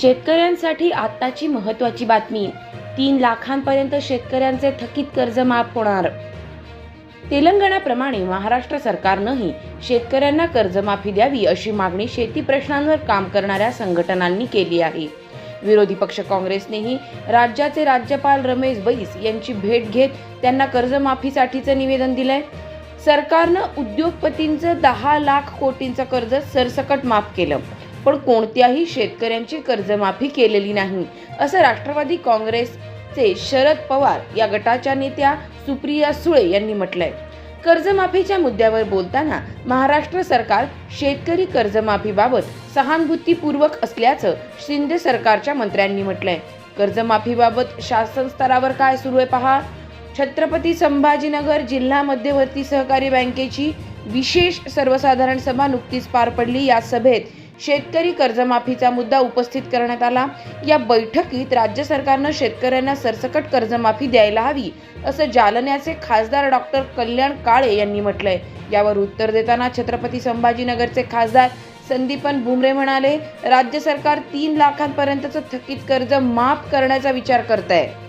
शेतकऱ्यांसाठी आत्ताची महत्त्वाची बातमी. तीन लाखांपर्यंत शेतकऱ्यांचे थकीत कर्ज माफ होणार. तेलंगणाप्रमाणे महाराष्ट्र सरकारनंही शेतकऱ्यांना कर्जमाफी द्यावी अशी मागणी शेती प्रश्नांवर काम करणाऱ्या संघटनांनी केली आहे. विरोधी पक्ष काँग्रेसनेही राज्याचे राज्यपाल रमेश बैस यांची भेट घेत त्यांना कर्जमाफीसाठीचं निवेदन दिलंय. सरकारनं उद्योगपतींचं दहा लाख कोटींचं कर्ज सरसकट माफ केलं. पण कोणत्याही शेतकऱ्यांची कर्जमाफी केलेली नाही. असं राष्ट्रवादी काँग्रेसचे शरद पवार या गटाच्या नेत्या सुप्रिया सुळे यांनी म्हटलंय. कर्जमाफीच्या मुद्द्यावर बोलताना महाराष्ट्र सरकार शेतकरी कर्जमाफीबाबत सहानुभूतीपूर्वक असल्याचं शिंदे सरकारच्या मंत्र्यांनी म्हटलंय. कर्जमाफीबाबत शासन स्तरावर काय सुरू आहे पहा. छत्रपती संभाजीनगर जिल्हा मध्यवर्ती सहकारी बँकेची विशेष सर्वसाधारण सभा नुकतीच पार पडली. या सभेत शेतकरी कर्जमाफीचा मुद्दा उपस्थित करण्यात आला. या बैठकीत राज्य सरकारनं शेतकऱ्यांना सरसकट कर्जमाफी द्यायला हवी असं जालन्याचे खासदार डॉक्टर कल्याण काळे यांनी म्हटलंय. यावर उत्तर देताना छत्रपती संभाजीनगरचे खासदार संदीपन भुमरे म्हणाले राज्य सरकार तीन लाखांपर्यंतचं थकीत कर्ज माफ करण्याचा विचार करत आहे